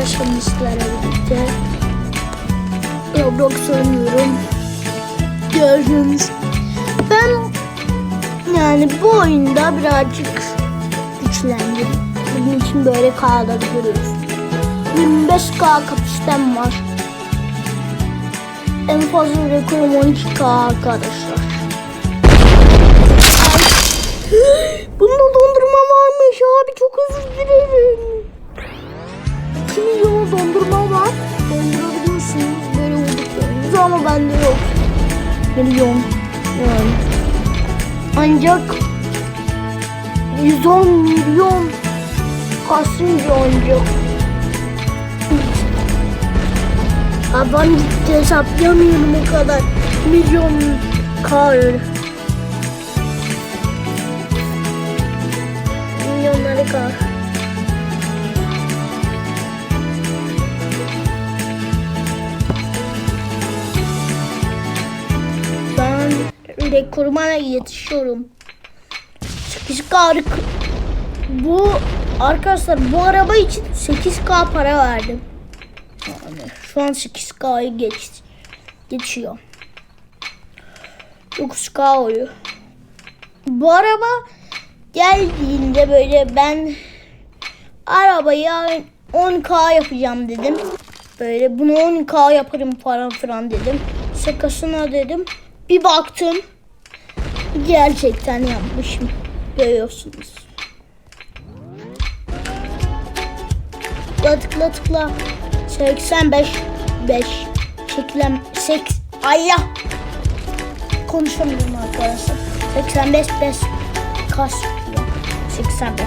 arkadaşlar sizlerle birlikte Roblox oynuyorum. Gördüğünüz ben yani bu oyunda birazcık güçlendim. Bunun için böyle kağıda görüyoruz. 25k kapasitem var. En fazla rekorum 12k arkadaşlar. Bunda dondurma varmış abi çok özür dilerim. 2 milyon dondurma var. Dondurabiliyorsunuz böyle olduklarınızı ama bende yok. Milyon yani. Ancak 110 milyon kasınca ancak. Ben gitti hesaplayamıyorum o kadar. Milyon kar. Milyonları kar. Rekoruma yetişiyorum. 8K bu arkadaşlar bu araba için 8K para verdim. Yani şu an 8K'yı geç, geçiyor. 9K oluyor. Bu araba geldiğinde böyle ben arabayı 10K yapacağım dedim. Böyle bunu 10K yaparım falan filan dedim. Şakasına dedim. Bir baktım. Gerçekten yapmışım. Görüyorsunuz. Tıkla tıkla tıkla. 85 5 çekilen 8 Allah konuşamıyorum arkadaşlar. 85 5 kaç kilo? 85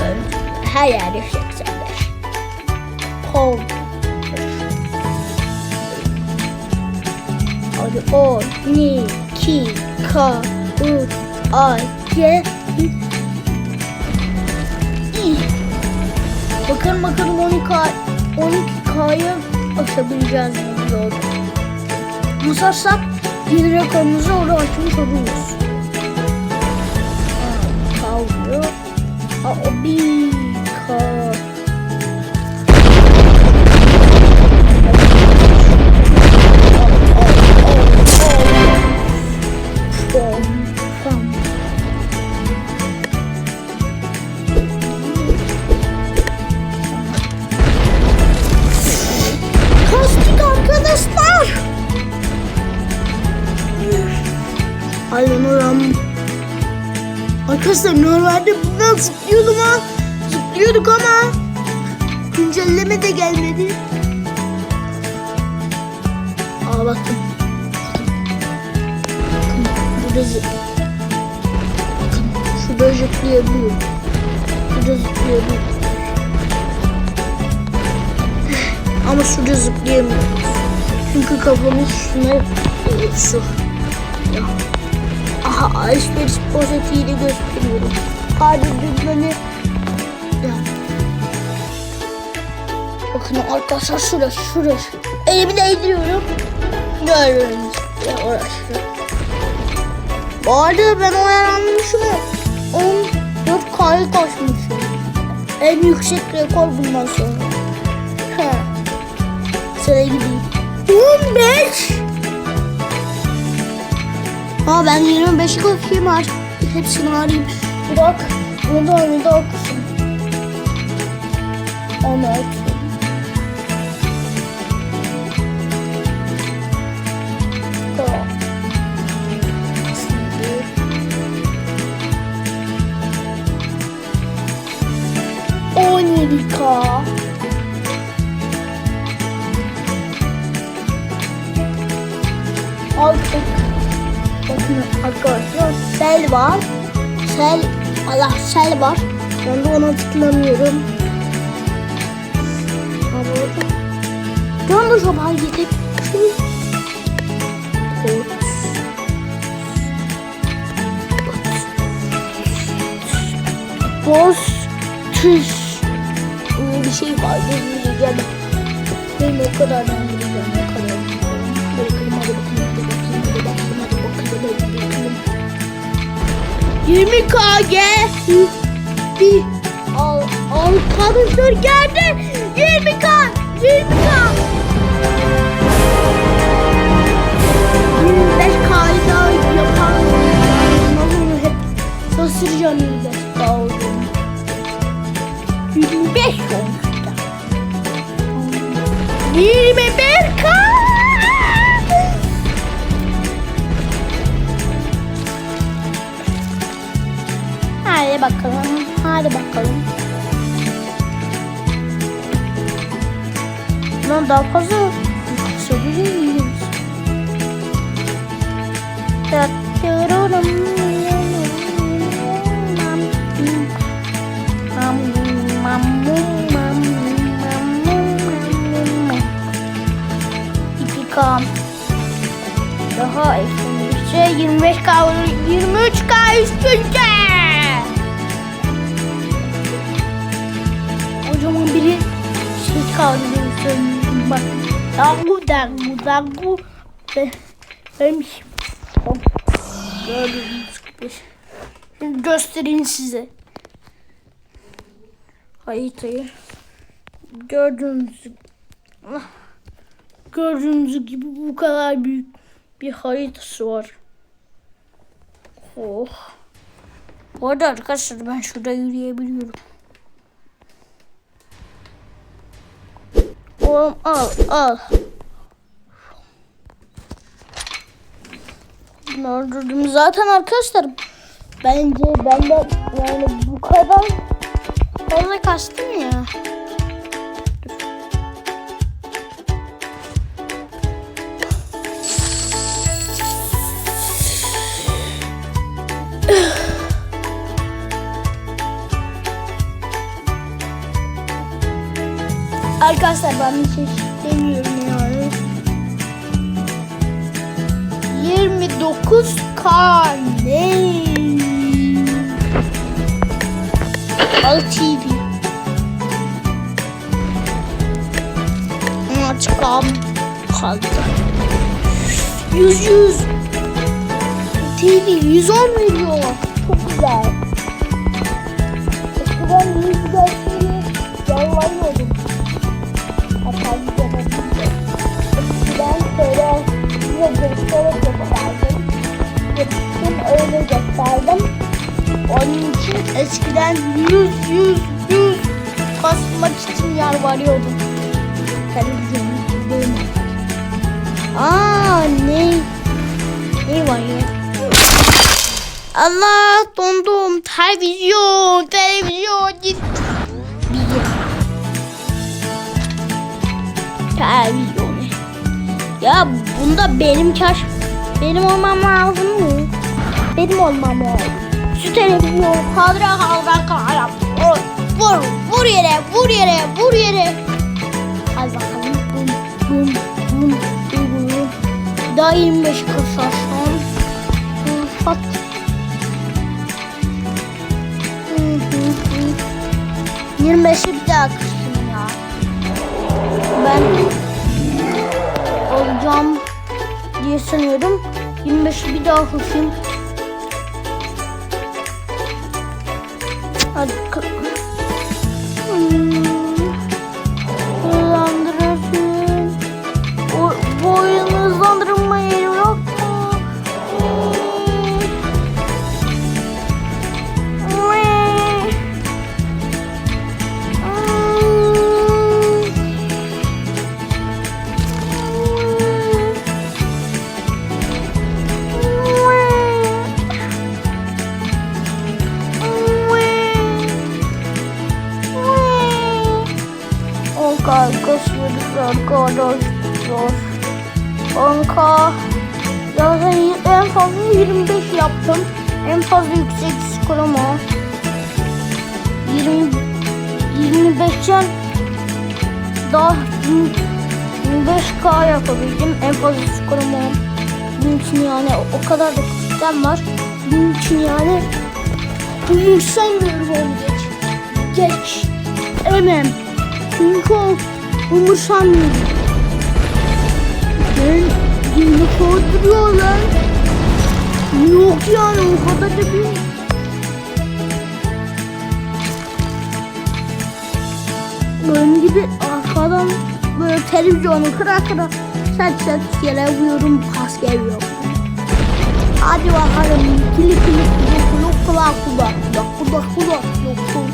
Böyle her yerde 85 Kol Hadi 10 2 K 3 A G İ Bakın bakın 12K 12K'yı aşabileceğiz bu yolda. Musarsak yeni rekorumuzu orada açmış oluruz. Kalıyor. Aa, bir Aa baktım. Burada. Bakın şurada zıplayabiliyorum. Şurada zıplayabiliyorum. Ama şurada zıplayamıyoruz. Çünkü kafamız şuna e, şu. Ya. Aha alışveriş pozitiyle gösteriyorum. Kaydedilmeni ya. Bakın arkadaşlar şurası şurası. Elimi değdiriyorum. Ya orası. Bu arada ben oyalanmışım. 14 kayı kaçmışım. En yüksek rekor bundan sonra. He. Sıraya gideyim. 15. Ha ben 25'i bakayım artık. Hepsini arayayım. Bak. Burada önünde okusun. 16. Şimdi 17K. Artık bakın arkadaşlar sel var. Sel Allah sel var. Ben de ona tıklamıyorum. Ben de sabah gidip Boz bir şey var diyeceğim. Benim o kadar ben gideceğim o kadar. Bakalım hadi bakalım hadi bakalım hadi bakalım. 20 KG bir al al Arkadaşlar geldi. 20 kan. 20 kan. 25 kayda 23k üstünce. O zaman biri şey kaldı. Bak. Dangu dangu dangu. Be- Benim Hop. Gördüğünüz göstereyim size. Haritayı. Gördüğünüz. Gördüğünüz gibi bu kadar büyük bir haritası var. Oh. Bu arada arkadaşlar ben şurada yürüyebiliyorum. Oğlum al al. Bunu öldürdüm zaten arkadaşlar. Bence ben de yani bu kadar fazla kastım ya. Arkadaşlar ben bir şey demiyorum yani. 29 kane. Al TV. Aç kam kaldı. 100 100. TV 110 milyon. Size göstererek gösterdim. Yapıştım öyle gösterdim. Onun için eskiden 100 100 100 basmak için yalvarıyordum. Televizyon izledim. Aa ne? Ne var ya? Allah dondum. Televizyon, televizyon git. Bir televizyon. Ya bunda benim kaş benim olmam lazım mı? Benim olmam lazım. Şu televizyon kadra kadra kadra vur, vur, vur yere, vur yere, vur yere. Hadi bakalım. Bum, bum, bum, bum, bum. Daha 25 kasarsam. Hat. Hı, hı, hı. 25'i bir daha kışın ya. Ben olacağım diye sanıyorum. 25'i bir daha kışın. Arkadaşlarız arkadaşlar. Kanka. Ya en fazla 25 yaptım. En fazla yüksek skor ama. 20 25'ten daha 25k yapabildim. En fazla skorum o. Bunun için yani o kadar da küçükten var. Bunun için yani umursamıyorum onu geç. Geç. Emem. Çünkü o umursamıyor. Ben yeni kovduruyor lan. Yok yani o kadar da bir... Benim gibi arkadan böyle televizyonu kıra kıra sert sert yere vuruyorum kas geliyor. Hadi bakalım kili kili kili kulu kula kula kula kula kula kula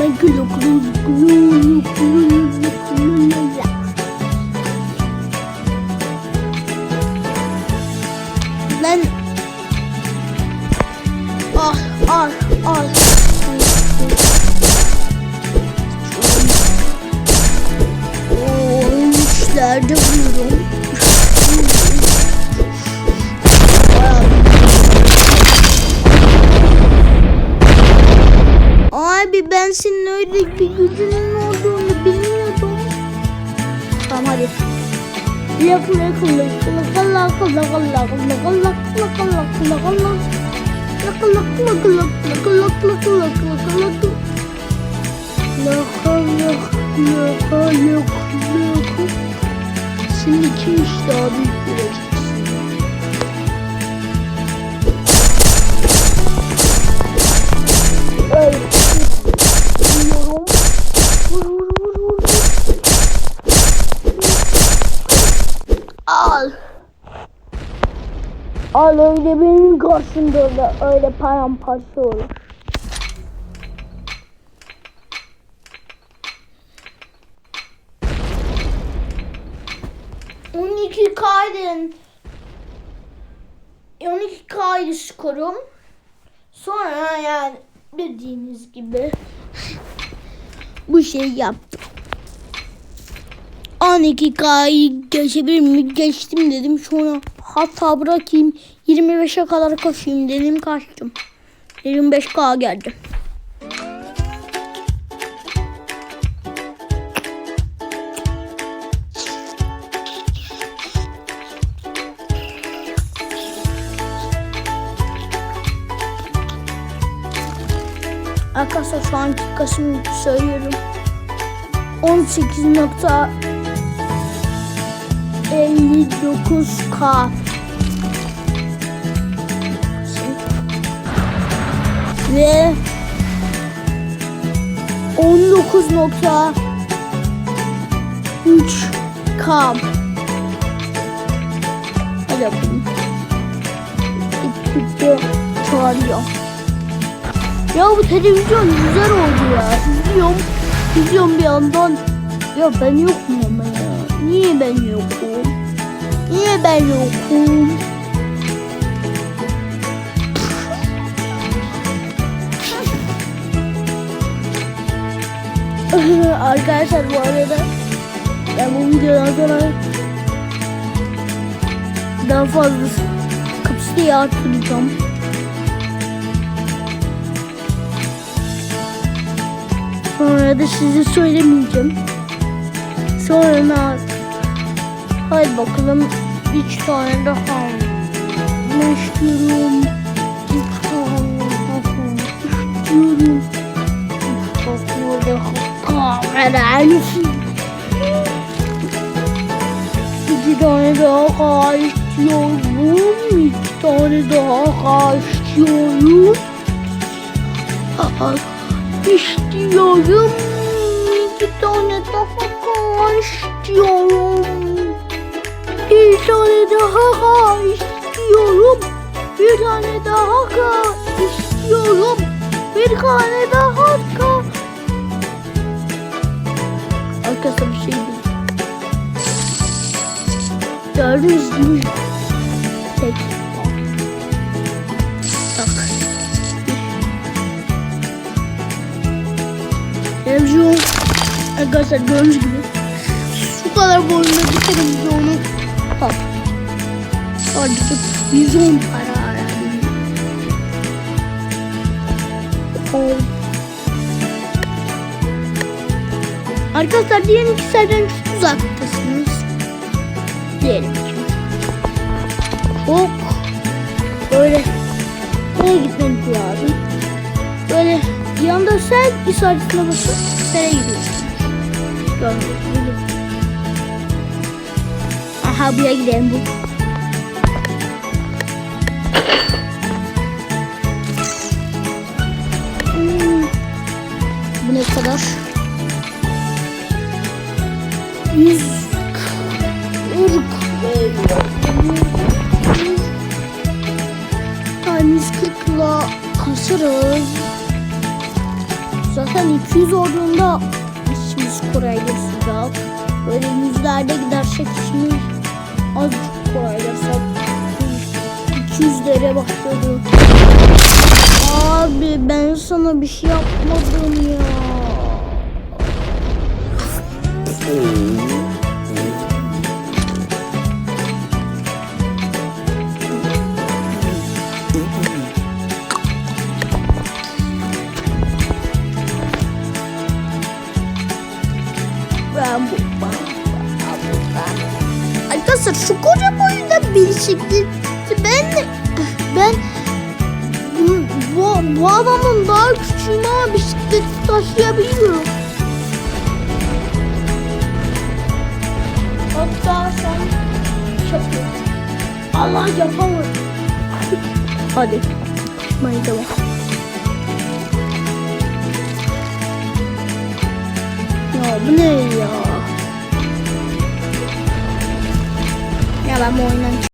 ben gül okulum, gül okulum, gül. Tamam hadi. Şimdi kim işte abi? Al. Al öyle benim karşımda da öyle paramparça olur. On iki kaydın 12 kaydı skorum. Sonra yani bildiğiniz gibi bu şey yaptım. 12 kayı geçebilir mi? Geçtim dedim. Sonra hatta bırakayım 25'e kadar koşayım dedim kaçtım. 25k geldi. Arkadaşlar şu anki kasım söylüyorum. 18.59k ve 19.3k Hadi yapalım. Gitti çağırıyor. Ya bu televizyon güzel oldu ya. İzliyorum. İzliyorum bir yandan. Ya ben yokum ama ya. Niye ben yokum? Niye? Arkadaşlar bu arada ben bu videodan sonra daha fazla kapasiteyi arttıracağım. Sonra da size söylemeyeceğim. Sonra hadi bakalım üç tane daha ne istiyorum? Üç tane daha istiyorum. Üç tane daha kahverengi. İki tane daha istiyorum. İki tane daha istiyorum. Aa, istiyorum. İki tane daha istiyorum. Bir tane daha istiyorum. Bir tane daha istiyorum. Bir tane daha Arkadaşlar bir şey değil. Gördünüz mü? Tek. Bak. Televizyon arkadaşlar gördüğünüz gibi şu kadar boyunda bir televizyonu bak. Artık 110 para. Oh. Arkadaşlar diyelim ki senden çok uzaktasınız. Diyelim ki. Çok böyle nereye gitmeniz lazım. Böyle Yanda sen işaretine basıp sene gidiyorsun. Gibi. Aha buraya gidelim bu. Hmm. Bu ne kadar? 100 40 veriyor. Yani 140'la kasarız. Zaten 200 olduğunda işimiz kolaylaşacak. Böyle yüzlerde gidersek işimiz azıcık kolaylaşacak. 200'lere başladı. Abi ben sana bir şey yapmadım ya. Arkadaşlar şu koca boyunda bisikleti ben taşıyabiliyorum. Hatta sen çok Allah yapamadım. Hadi. Mayda bak. Ya bu ne ya? Ya ben bu oyundan